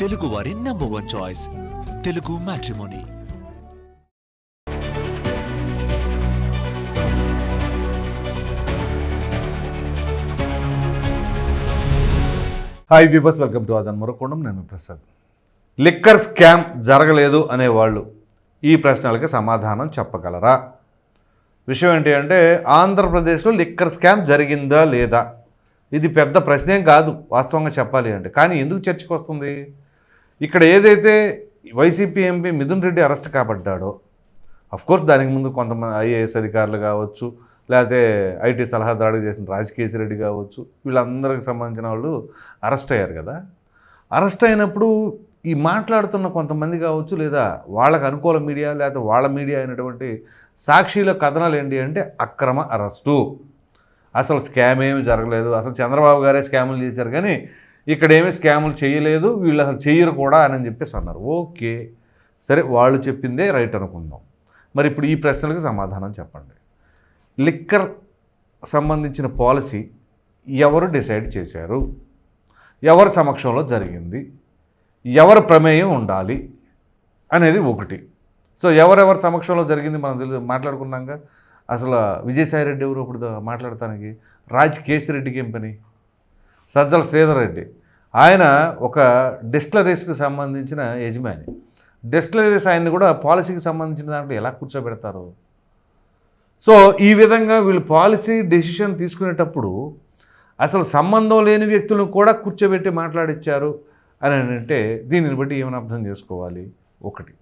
తెలుగు వారి number one choice Telugu matrimony hi viewers welcome to అదన్ మరొకొండం నేను ప్రసాద్. లిక్కర్ స్కామ్ జరగలేదు అనేవాళ్ళు ఈ ప్రశ్నలకి సమాధానం చెప్పగలరా? విషయం ఏంటి అంటే ఆంధ్రప్రదేశ్లో లిక్కర్ స్కామ్ జరిగిందా లేదా? ఇది పెద్ద ప్రశ్నేం కాదు వాస్తవంగా చెప్పాలి అంటే. కానీ ఎందుకు చర్చకు వస్తుంది ఇక్కడ ఏదైతే YCP MP Mithun Reddy arrest కాబడ్డాడో course దానికి ముందు కొంతమంది ఐఏఎస్ అధికారులు కావచ్చు లేకపోతే ఐటీ సలహాదారుడు చేసిన రాజకేశ్ రెడ్డి కావచ్చు వీళ్ళందరికి సంబంధించిన వాళ్ళు అరెస్ట్ అయ్యారు కదా. అరెస్ట్ అయినప్పుడు ఈ మాట్లాడుతున్న కొంతమంది కావచ్చు లేదా వాళ్ళకు అనుకూల మీడియా లేదా వాళ్ళ మీడియా అయినటువంటి సాక్షిల కథనాలు ఏంటి అంటే అక్రమ అరెస్టు. అసలు స్కామ్ ఏమి జరగలేదు. అసలు చంద్రబాబు గారే స్కాములు చేశారు. కానీ ఇక్కడ ఏమి స్కాములు చేయలేదు వీళ్ళు అసలు చేయరు కూడా అని చెప్పేసి అన్నారు. ఓకే. సరే వాళ్ళు చెప్పిందే రైట్ అనుకుందాం. మరి ఇప్పుడు ఈ ప్రశ్నలకు సమాధానం చెప్పండి. లిక్కర్ సంబంధించిన పాలసీ ఎవరు డిసైడ్ చేశారు? ఎవరి సమక్షంలో జరిగింది? ఎవరి ప్రమేయం ఉండాలి? అనేది ఒకటి. సో ఎవరెవరి సమక్షంలో జరిగింది మనం తెలు మాట్లాడుకున్నాక అసలు విజయసాయిరెడ్డి ఎవరు ఇప్పుడు మాట్లాడటానికి రాజ్ కేసిరెడ్డికి ఏం పని? సజ్జల శ్రీధర్ రెడ్డి. ఆయన ఒక డిస్టిలరీస్కి సంబంధించిన యజమాని. డిస్టిలరీస్ ఆయన్ని కూడా పాలసీకి సంబంధించిన దాంట్లో ఎలా కూర్చోబెడతారు? సో ఈ విధంగా వీళ్ళు పాలసీ డెసిషన్ తీసుకునేటప్పుడు అసలు సంబంధం లేని వ్యక్తులను కూడా కూర్చోబెట్టి మాట్లాడిచ్చారు అని అంటే దీనిని బట్టి ఏమైనా అర్థం చేసుకోవాలి? ఒకటి.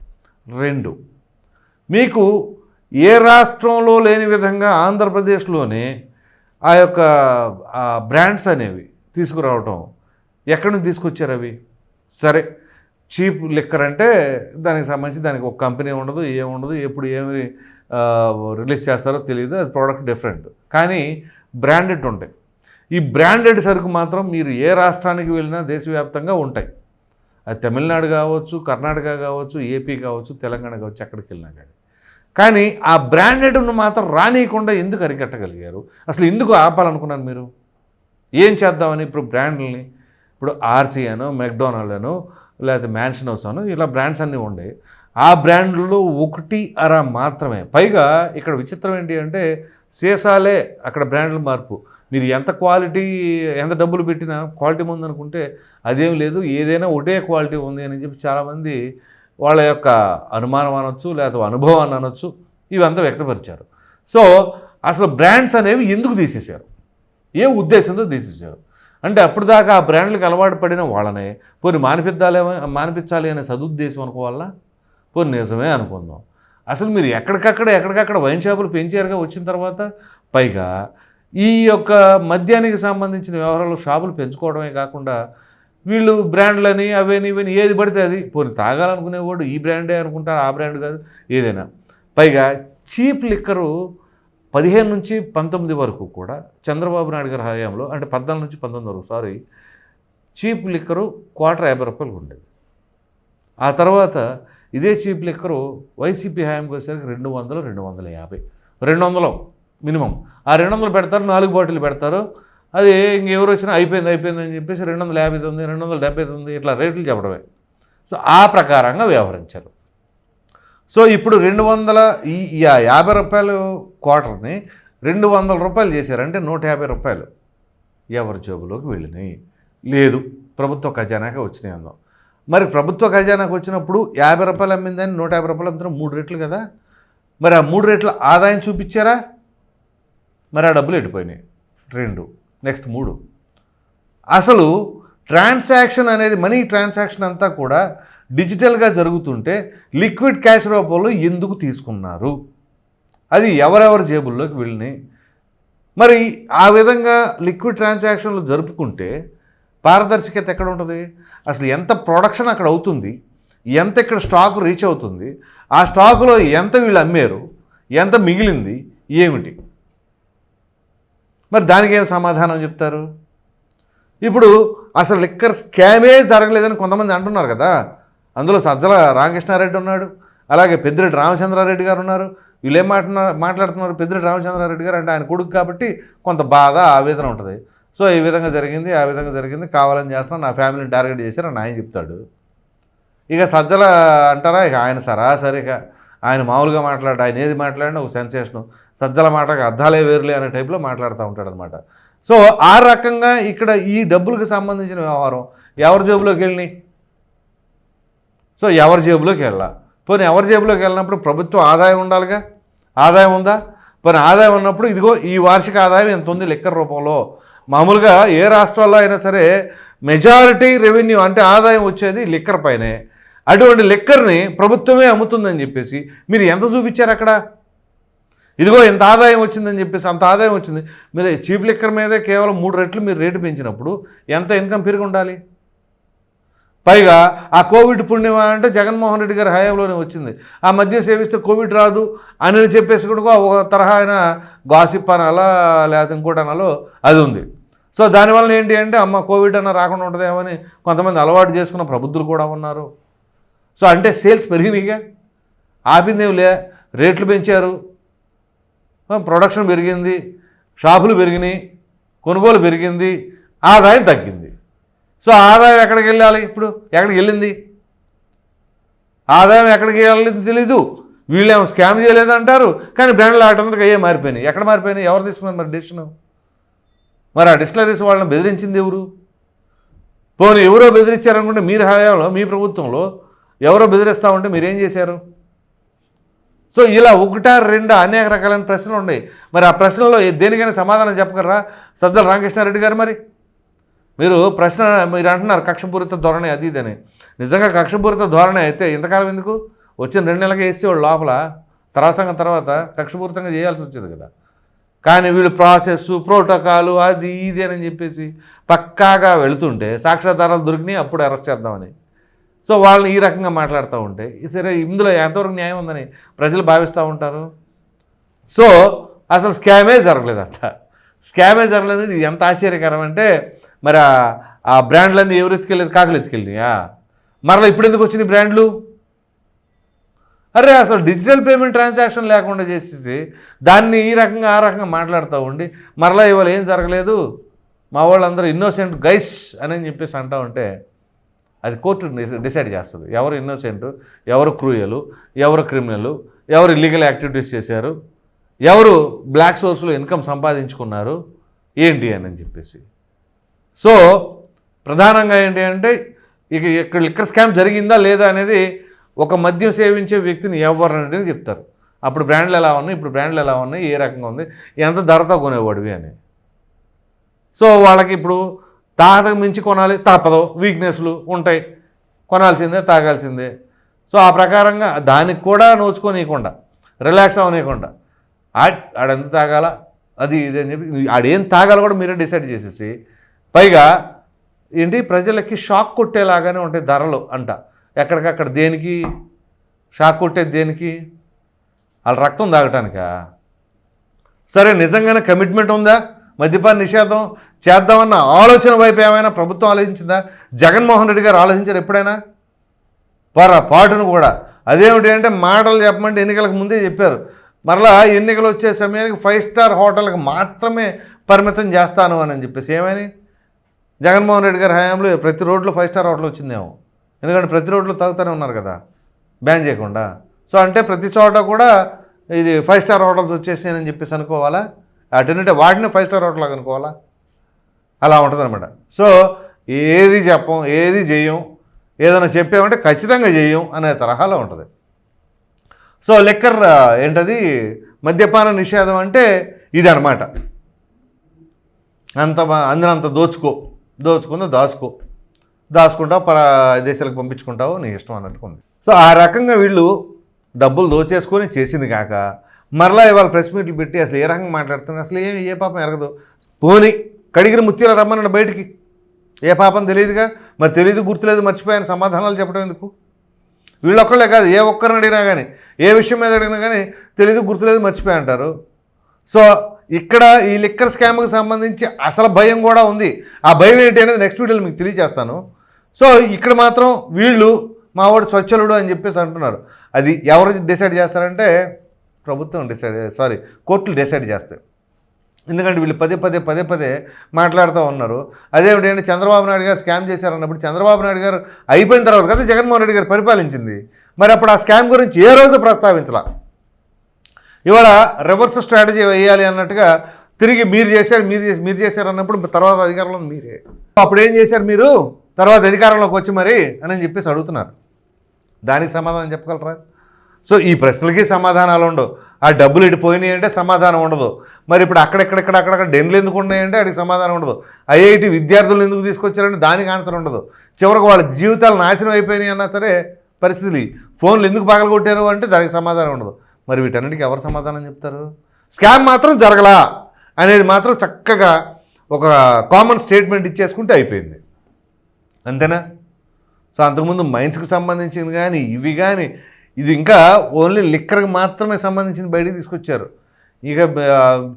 రెండు. మీకు ఏ రాష్ట్రంలో లేని విధంగా ఆంధ్రప్రదేశ్లోనే ఆ యొక్క బ్రాండ్స్ అనేవి తీసుకురావటం. ఎక్కడి నుంచి తీసుకొచ్చారు అవి? సరే చీప్ లిక్కర్ అంటే దానికి సంబంధించి దానికి ఒక కంపెనీ ఉండదు ఏముండదు ఎప్పుడు ఏమి రిలీజ్ చేస్తారో తెలియదు అది ప్రోడక్ట్ డిఫరెంట్. కానీ బ్రాండెడ్ ఉంటాయి. ఈ బ్రాండెడ్ సరుకు మాత్రం మీరు ఏ రాష్ట్రానికి వెళ్ళినా దేశవ్యాప్తంగా ఉంటాయి. అది తమిళనాడు కావచ్చు కర్ణాటక కావచ్చు ఏపీ కావచ్చు తెలంగాణ కావచ్చు ఎక్కడికి వెళ్ళినా కానీ. కానీ ఆ బ్రాండెడ్ను మాత్రం రానియకుండా ఎందుకు అరికట్టగలిగారు? అసలు ఎందుకు ఆపాలనుకున్నారు మీరు? ఏం చేద్దామని ఇప్పుడు బ్రాండ్లని ఇప్పుడు ఆర్సీ అను మెక్డొనాల్డ్ అను లేకపోతే మ్యాన్షన్ హౌస్ అను ఇలా బ్రాండ్స్ అన్నీ ఉండే ఆ బ్రాండ్లలో ఒకటి అర మాత్రమే. పైగా ఇక్కడ విచిత్రం ఏంటి అంటే సీసాలే అక్కడ బ్రాండ్ల మార్పు. మీరు ఎంత క్వాలిటీ ఎంత డబ్బులు పెట్టినా క్వాలిటీ ఉందనుకుంటే అదేం లేదు ఏదైనా ఒకటే క్వాలిటీ ఉంది అని చెప్పి చాలామంది వాళ్ళ యొక్క అనుమానం అనొచ్చు లేదా అనుభవాన్ని అనొచ్చు ఇవంతా వ్యక్తపరిచారు. సో అసలు బ్రాండ్స్ అనేవి ఎందుకు తీసేశారు? ఏ ఉద్దేశంతో తీసేసారు అంటే అప్పుడు దాకా ఆ బ్రాండ్లకు అలవాటు పడిన వాళ్ళనే పోనీ మానిపిద్దాలే మానిపించాలి అనే సదుద్దేశం అనుకోవాలా? పోనీ నిజమే అనుకుందాం. అసలు మీరు ఎక్కడికక్కడ ఎక్కడికక్కడ వైన్ షాపులు పెంచారుగా వచ్చిన తర్వాత? పైగా ఈ యొక్క మద్యానికి సంబంధించిన వ్యవహారాలు షాపులు పెంచుకోవడమే కాకుండా వీళ్ళు బ్రాండ్లని అవని ఇవని ఏది పడితే అది. పోనీ తాగాలనుకునేవాడు ఈ బ్రాండే అనుకుంటారు ఆ బ్రాండ్ కాదు ఏదైనా. పైగా చీప్ లిక్కరు పదిహేను నుంచి పంతొమ్మిది వరకు కూడా చంద్రబాబు నాయుడు గారి హయాంలో అంటే పద్నాలుగు నుంచి పంతొమ్మిది వరకు సారీ చీప్ లిక్కరు క్వార్టర్ యాభై రూపాయలు ఉండేది. ఆ తర్వాత ఇదే చీప్ లిక్కరు వైసీపీ హయాంకి వచ్చేసరికి రెండు వందలు రెండు వందల యాభై. రెండు వందలు మినిమం. ఆ రెండు వందలు పెడతారు నాలుగు బాటిల్ పెడతారు. అది ఇంకెవరు వచ్చినా అయిపోయింది అయిపోయింది అని చెప్పేసి రెండు వందల యాభై తొమ్మిది రెండు వందల డెబ్బై తొమ్మిది ఇట్లా రేట్లు చెప్పడమే. సో ఆ ప్రకారంగా వ్యవహరించారు. సో ఇప్పుడు రెండు వందల ఈ యాభై రూపాయలు క్వార్టర్ని రెండు వందల రూపాయలు చేశారంటే నూట యాభై రూపాయలు ఎవరి జోబులోకి వెళ్ళినాయి? లేదు ప్రభుత్వ ఖజానాకే వచ్చినాయి అందాం. మరి ప్రభుత్వ ఖజానాకు వచ్చినప్పుడు యాభై రూపాయలు అమ్మిందని నూట యాభై రూపాయలు అమ్ముతున్న మూడు రెట్లు కదా? మరి ఆ మూడు రెట్లు ఆదాయం చూపించారా? మరి ఆ డబ్బులు ఎడిపోయినాయి. రెండు నెక్స్ట్ మూడు. అసలు ట్రాన్సాక్షన్ అనేది మనీ ట్రాన్సాక్షన్ అంతా కూడా డిజిటల్గా జరుగుతుంటే లిక్విడ్ క్యాష్ రూపంలో ఎందుకు తీసుకున్నారు? అది ఎవరెవరి జేబుల్లోకి వెళ్ళినాయి? మరి ఆ విధంగా లిక్విడ్ ట్రాన్సాక్షన్లు జరుపుకుంటే పారదర్శకత ఎక్కడ ఉంటుంది? అసలు ఎంత ప్రొడక్షన్ అక్కడ అవుతుంది? ఎంత ఇక్కడ స్టాక్ రీచ్ అవుతుంది? ఆ స్టాకులో ఎంత వీళ్ళు అమ్మారు? ఎంత మిగిలింది? ఏమిటి? మరి దానికి ఏం సమాధానం చెప్తారు? ఇప్పుడు అసలు లిక్కర్ స్కామే జరగలేదని కొంతమంది అంటున్నారు కదా. అందులో సజ్జల రామకృష్ణారెడ్డి ఉన్నాడు. అలాగే పెద్దిరెడ్డి రామచంద్రారెడ్డి గారు ఉన్నారు. వీళ్ళు ఏం మాట్లాడుతున్నారు? మాట్లాడుతున్నారు పెద్దిరెడ్డి రామచంద్రారెడ్డి గారు అంటే ఆయన కొడుకు కాబట్టి కొంత బాధ ఆవేదన ఉంటుంది. సో ఈ విధంగా జరిగింది ఆ విధంగా జరిగింది. కావాలని చేస్తున్నా నా ఫ్యామిలీని టార్గెట్ చేశారు అని ఆయన చెప్తాడు. ఇక సజ్జల అంటారా? ఇక ఆయన సరాసరిగా ఆయన మామూలుగా మాట్లాడు ఆయన ఏది మాట్లాడినా ఒక సెన్సేషను. సజ్జల మాటకు అర్థాలే వేరులే అనే టైప్లో మాట్లాడుతూ ఉంటాడు అనమాట సో ఆ రకంగా ఇక్కడ ఈ డబ్బులకు సంబంధించిన వ్యవహారం ఎవరి జేబులోకి వెళ్ళినాయి? సో ఎవరి జేబులోకి వెళ్ళా పోనీ ఎవరి జేబులోకి వెళ్ళినప్పుడు ప్రభుత్వ ఆదాయం ఉండాలిగా? ఆదాయం ఉందా? పోనీ ఆదాయం ఉన్నప్పుడు ఇదిగో ఈ వార్షిక ఆదాయం ఎంత ఉంది లెక్కర్ రూపంలో? మామూలుగా ఏ రాష్ట్రాల్లో అయినా సరే మెజారిటీ రెవెన్యూ అంటే ఆదాయం వచ్చేది లిక్కర్ పైనే. అటువంటి లిక్కర్ని ప్రభుత్వమే అమ్ముతుందని చెప్పేసి మీరు ఎంత చూపించారు అక్కడ? ఇదిగో ఇంత ఆదాయం వచ్చిందని చెప్పేసి అంత ఆదాయం వచ్చింది. మీరు చీప్ లిక్కర్ మీదే కేవలం మూడు రెట్లు మీరు రేటు పెంచినప్పుడు ఎంత ఇన్కమ్ పెరిగి ఉండాలి? పైగా ఆ కోవిడ్ పుణ్యం అంటే జగన్మోహన్ రెడ్డి గారి హయాంలోనే వచ్చింది. ఆ మద్యం సేవిస్తే కోవిడ్ రాదు అని చెప్పేసి కూడా ఒక తరహా అయిన గాసిప్ అనాలా లేకపోతే ఇంకోటి అనాలో అది ఉంది. సో దానివల్ల ఏంటి అంటే అమ్మ కోవిడ్ అన్న రాకుండా ఉంటుందేమని కొంతమంది అలవాటు చేసుకున్న ప్రబుద్ధులు కూడా ఉన్నారు. సో అంటే సేల్స్ పెరిగినాయిగా ఆపిందేమిలే రేట్లు పెంచారు. ప్రొడక్షన్ పెరిగింది షాపులు పెరిగినాయి కొనుగోలు పెరిగింది ఆదాయం తగ్గింది. సో ఆదాయం ఎక్కడికి వెళ్ళాలి ఇప్పుడు? ఎక్కడికి వెళ్ళింది? ఆదాయం ఎక్కడికి వెళ్ళింది తెలీదు. వీళ్ళేమో స్కామ్ చేయలేదంటారు. కానీ బ్రాండ్లు ఆటందరికి అయ్యే మారిపోయినాయి. ఎక్కడ మారిపోయినాయి? ఎవరు తీసుకున్నారు మరి డెసిషన్? మరి ఆ డిస్టలరీస్ వాళ్ళని బెదిరించింది ఎవరు? పోనీ ఎవరో బెదిరించారనుకుంటే మీరు హయాంలో మీ ప్రభుత్వంలో ఎవరో బెదిరిస్తా ఉంటే మీరేం చేశారు? సో ఇలా ఒకటా రెండా అనేక రకాలైన ప్రశ్నలు ఉన్నాయి. మరి ఆ ప్రశ్నలో దేనికైనా సమాధానం చెప్పగలరా? సజ్జల రామకృష్ణారెడ్డి గారు మరి? మీరు ప్రశ్న మీరు అంటున్నారు కక్షపూరిత ధోరణి అది ఇదని నిజంగా కక్షపూరిత ధోరణి అయితే ఇంతకాలం ఎందుకు? వచ్చిన రెండు నెలలకి వేసేవాళ్ళు లోపల తరాసంగం తర్వాత కక్షపూరితంగా చేయాల్సి వచ్చేది కదా. కానీ వీళ్ళు ప్రాసెస్ ప్రోటోకాలు అది ఇది అని చెప్పేసి పక్కాగా వెళుతుంటే సాక్ష్యాధారాలు దొరికినాయి అప్పుడు అరెస్ట్ చేద్దామని. సో వాళ్ళని ఈ రకంగా మాట్లాడుతూ ఉంటే సరే ఇందులో ఎంతవరకు న్యాయం ఉందని ప్రజలు భావిస్తూ ఉంటారు? సో అసలు స్కామే జరగలేదంట. స్కామే జరగలేదు ఇది ఎంత ఆశ్చర్యకరం అంటే మరి ఆ- బ్రాండ్లన్నీ ఎవరు ఎత్తుకెళ్ళారు కాకులు ఎత్తుకెళ్ళినాయా? మరలా ఇప్పుడు ఎందుకు వచ్చినాయి బ్రాండ్లు? అరే అసలు డిజిటల్ పేమెంట్ ట్రాన్సాక్షన్ లేకుండా చేసేసి దాన్ని ఈ రకంగా ఆ రకంగా మాట్లాడుతూ ఉండి మరలా ఇవాళ ఏం జరగలేదు? మా వాళ్ళందరూ ఇన్నోసెంట్ గైస్ అని చెప్పేసి అంటూ ఉంటే అది కోర్టు డిసైడ్ చేస్తుంది. ఎవరు ఇన్నోసెంట్ ఎవరు క్రూయలు ఎవరు క్రిమినల్ ఎవరు ఇల్లీగల్ యాక్టివిటీస్ చేశారు ఎవరు బ్లాక్ సోర్స్లో ఇన్కమ్ సంపాదించుకున్నారు ఏంటి అని చెప్పేసి. సో ప్రధానంగా ఏంటి అంటే ఇక ఇక్కడ లిక్కర్ స్కామ్ జరిగిందా లేదా అనేది ఒక మద్యం సేవించే వ్యక్తిని ఎవరు అనేది చెప్తారు. అప్పుడు బ్రాండ్లు ఎలా ఉన్నాయి ఇప్పుడు బ్రాండ్లు ఎలా ఉన్నాయి ఏ రకంగా ఉంది ఎంత ధరతో కొనేవాడివి అని. సో వాళ్ళకి ఇప్పుడు తాగకు మించి కొనాలి తప్పదు వీక్నెస్లు ఉంటాయి కొనాల్సిందే తాగాల్సిందే. సో ఆ ప్రకారంగా దానికి కూడా నోచుకోనీయకుండా రిలాక్స్ అవనీయకుండా ఆడెంత తాగాల అది ఇది అని చెప్పి ఆడేం తాగాలో కూడా మీరే డిసైడ్ చేసేసి పైగా ఏంటి ప్రజలకి షాక్ కొట్టేలాగానే ఉంటాయి ధరలు అంట. ఎక్కడికక్కడ దేనికి? షాక్ కొట్టేది దేనికి? వాళ్ళ రక్తం తాగటానికా? సరే నిజంగానే కమిట్మెంట్ ఉందా? మద్యపాన నిషేధం చేద్దామన్న ఆలోచన వైపు ఏమైనా ప్రభుత్వం ఆలోచించిందా? జగన్మోహన్ రెడ్డి గారు ఆలోచించారు ఎప్పుడైనా? పొర పాటును కూడా. అదేమిటి అంటే మాటలు చెప్పమంటే ఎన్నికలకు ముందే చెప్పారు. మరలా ఎన్నికలు వచ్చే సమయానికి ఫైవ్ స్టార్ హోటల్కి మాత్రమే పరిమితం చేస్తాను అని చెప్పేసి ఏమని? జగన్మోహన్ రెడ్డి గారి హయాంలో ప్రతి రోడ్లో ఫైవ్ స్టార్ హోటల్ వచ్చిందేమో. ఎందుకంటే ప్రతి రోడ్లో తాగుతూనే ఉన్నారు కదా బ్యాన్ చేయకుండా. సో అంటే ప్రతి చోట కూడా ఇది ఫైవ్ స్టార్ హోటల్స్ వచ్చేసాయని చెప్పేసి అనుకోవాలా? అటెంటే వాటిని ఫైవ్ స్టార్ హోటల్ అనుకోవాలా? అలా ఉంటుందన్నమాట. సో ఏది చెప్పం ఏది చేయం ఏదైనా చెప్పామంటే ఖచ్చితంగా చేయం అనే తరహాలో ఉంటుంది. సో లెక్కర్ ఏంటది? మద్యపాన నిషేధం అంటే ఇది అనమాట అంత అందినంత దోచుకో. దోచుకుందా దాచుకో. దాచుకుంటావు పర దేశాలకు పంపించుకుంటావు నీ ఇష్టం అన్నట్టుకుంది. సో ఆ రకంగా వీళ్ళు డబ్బులు దోచేసుకొని చేసింది కాక మరలా ఇవాళ ప్రెస్ మీట్లు పెట్టి అసలు ఏ రకంగా మాట్లాడుతున్నారు? అసలు ఏమి ఏ పాపం ఎరగదు. పోని కడిగిన ముత్యాల రమ్మన్నాడు బయటికి. ఏ పాపం తెలియదుగా? మరి తెలియదు గుర్తులేదు మర్చిపోయాను సమాధానాలు చెప్పడం ఎందుకు? వీళ్ళొక్కళ్ళే కాదు ఏ ఒక్కరిని అడిగినా కానీ ఏ విషయం మీద అడిగినా కానీ తెలియదు గుర్తులేదు మర్చిపోయి అంటారు. సో ఇక్కడ ఈ లిక్కర్ స్కామ్కి సంబంధించి అసలు భయం కూడా ఉంది. ఆ భయం ఏంటి అనేది నెక్స్ట్ వీడియోలో మీకు తెలియజేస్తాను. సో ఇక్కడ మాత్రం వీళ్ళు మా వాడు స్వచ్ఛలుడు అని చెప్పేసి అంటున్నారు. అది ఎవరు డిసైడ్ చేస్తారంటే ప్రభుత్వం డిసైడ్ సారీ కోర్టులు డిసైడ్ చేస్తాయి. ఎందుకంటే వీళ్ళు పదే పదే పదే పదే మాట్లాడుతూ ఉన్నారు. అదేమిటంటే చంద్రబాబు నాయుడు గారు స్కామ్ చేశారన్నప్పుడు చంద్రబాబు నాయుడు గారు అయిపోయిన తర్వాత కదా జగన్మోహన్ రెడ్డి గారు పరిపాలించింది. మరి అప్పుడు ఆ స్కామ్ గురించి ఏ రోజు ప్రస్తావించలా? ఇవాళ రివర్స్ స్ట్రాటజీ వేయాలి అన్నట్టుగా తిరిగి మీరు చేశారు మీరు చేసి మీరు చేశారు అన్నప్పుడు తర్వాత అధికారంలో మీరే. అప్పుడు ఏం చేశారు మీరు? తర్వాత అధికారంలోకి వచ్చి మరి అని చెప్పేసి అడుగుతున్నారు. దానికి సమాధానం చెప్పగలరా? సో ఈ ప్రశ్నలకి సమాధానాలు ఉండవు. ఆ డబ్బులు ఇటు పోయినాయి అంటే సమాధానం ఉండదు. మరి ఇప్పుడు అక్కడెక్కడెక్కడ అక్కడక్కడ డెన్లు ఎందుకు ఉన్నాయంటే అక్కడికి సమాధానం ఉండదు. ఐఐటి విద్యార్థులు ఎందుకు తీసుకొచ్చారంటే దానికి ఆన్సర్ ఉండదు. చివరికి వాళ్ళ జీవితాలు నాశనం అయిపోయినాయి అన్నా సరే పరిస్థితులు ఫోన్లు ఎందుకు పగలగొట్టారు అంటే దానికి సమాధానం ఉండదు. మరి వీటన్నిటికీ ఎవరు సమాధానం చెప్తారు? స్కామ్ మాత్రం జరగలా అనేది మాత్రం చక్కగా ఒక కామన్ స్టేట్మెంట్ ఇచ్చేసుకుంటే అయిపోయింది. అంతేనా? సో అంతకుముందు మైన్స్కి సంబంధించింది కానీ ఇవి కానీ ఇది ఇంకా ఓన్లీ లిక్కర్కి మాత్రమే సంబంధించింది బయటికి తీసుకొచ్చారు. ఇక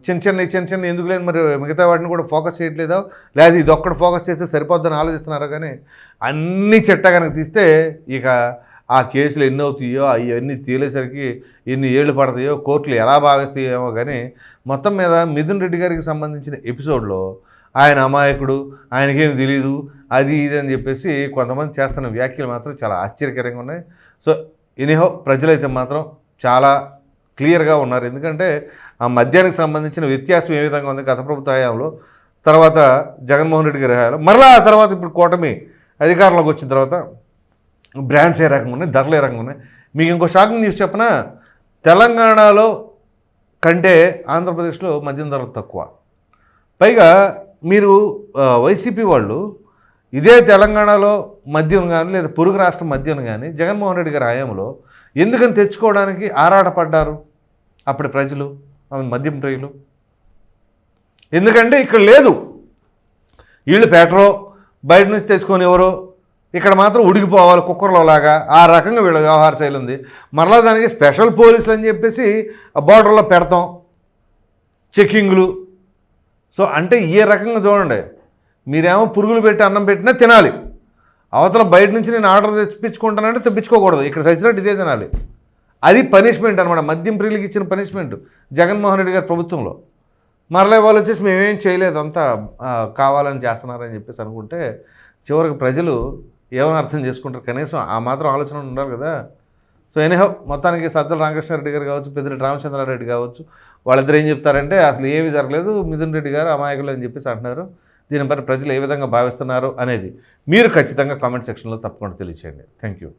చిన్న చిన్న చిన్న చిన్న ఎందుకు లేని మరి మిగతా వాటిని కూడా ఫోకస్ చేయట్లేదా? లేదా ఇది ఒక్కడ ఫోకస్ చేస్తే సరిపోద్దని ఆలోచిస్తున్నారు కానీ అన్ని చెట్ట కనుక తీస్తే ఇక ఆ కేసులు ఎన్ని అవుతాయో అవన్నీ తేలేసరికి ఎన్ని ఏళ్ళు పడతాయో కోర్టులు ఎలా భావిస్తాయేమో కానీ మొత్తం మీద మిథున్ రెడ్డి గారికి సంబంధించిన ఎపిసోడ్లో ఆయన అమాయకుడు ఆయనకేం తెలియదు అది ఇది అని చెప్పేసి కొంతమంది చేస్తున్న వ్యాఖ్యలు మాత్రం చాలా ఆశ్చర్యకరంగా ఉన్నాయి. సో ఎనీహో ప్రజలైతే మాత్రం చాలా క్లియర్గా ఉన్నారు. ఎందుకంటే ఆ మద్యానికి సంబంధించిన వ్యత్యాసం ఏ విధంగా ఉంది గత ప్రభుత్వ హయాంలో తర్వాత జగన్మోహన్ రెడ్డి గారి హయాంలో మరలా ఆ తర్వాత ఇప్పుడు కూటమి అధికారంలోకి వచ్చిన తర్వాత బ్రాండ్స్ ఏ రకంగా ఉన్నాయి ధరలు ఏ రకంగా ఉన్నాయి. మీకు ఇంకో షాకింగ్ న్యూస్ చెప్పిన? తెలంగాణలో కంటే ఆంధ్రప్రదేశ్లో మద్యం ధరలు తక్కువ. పైగా మీరు వైసీపీ వాళ్ళు ఇదే తెలంగాణలో మద్యం కానీ లేదా పొరుగు రాష్ట్రం మద్యం కానీ జగన్మోహన్ రెడ్డి గారి హయాంలో ఎందుకని తెచ్చుకోవడానికి ఆరాటపడ్డారు అప్పటి ప్రజలు మద్యం ప్రియులు ఎందుకంటే ఇక్కడ లేదు. వీళ్ళు పెట్రో బయట నుంచి తెచ్చుకొని ఎవరో ఇక్కడ మాత్రం ఉడికిపోవాలి కుక్కర్లో లాగా ఆ రకంగా వీళ్ళ వ్యవహార శైలి ఉంది. మరలా దానికి స్పెషల్ పోలీసులు అని చెప్పేసి ఆ బార్డర్లో పెడతాం. చెక్కింగ్లు. సో అంటే ఏ రకంగా చూడండి. మీరేమో పురుగులు పెట్టి అన్నం పెట్టినా తినాలి. అవతల బయట నుంచి నేను ఆర్డర్ తెప్పించుకుంటానంటే తెప్పించుకోకూడదు. ఇక్కడ సచ్చినట్టు ఇదే తినాలి. అది పనిష్మెంట్ అనమాట మద్యం ప్రియులకి ఇచ్చిన పనిష్మెంట్ జగన్మోహన్ రెడ్డి గారి ప్రభుత్వంలో. మరలా వాళ్ళు వచ్చేసి మేమేం చేయలేదు. అంతా కావాలని చేస్తున్నారని చెప్పేసి అనుకుంటే చివరికి ప్రజలు ఏమని అర్థం చేసుకుంటారు? కనీసం ఆ మాత్రం ఆలోచన ఉండాలి కదా. సో ఎనీహౌ మొత్తానికి సజ్జల రామకృష్ణారెడ్డి గారు కావచ్చు పెద్దిరెడ్డి రామచంద్రారెడ్డి కావచ్చు వాళ్ళిద్దరు ఏం చెప్తారంటే అసలు ఏమీ జరగలేదు మిథున్ రెడ్డి గారు అమాయకులు అని చెప్పేసి అంటున్నారు. దీనిపైన ప్రజలు ఏ విధంగా భావిస్తున్నారు అనేది మీరు ఖచ్చితంగా కామెంట్ సెక్షన్లో తప్పకుండా తెలియచేయండి. Thank you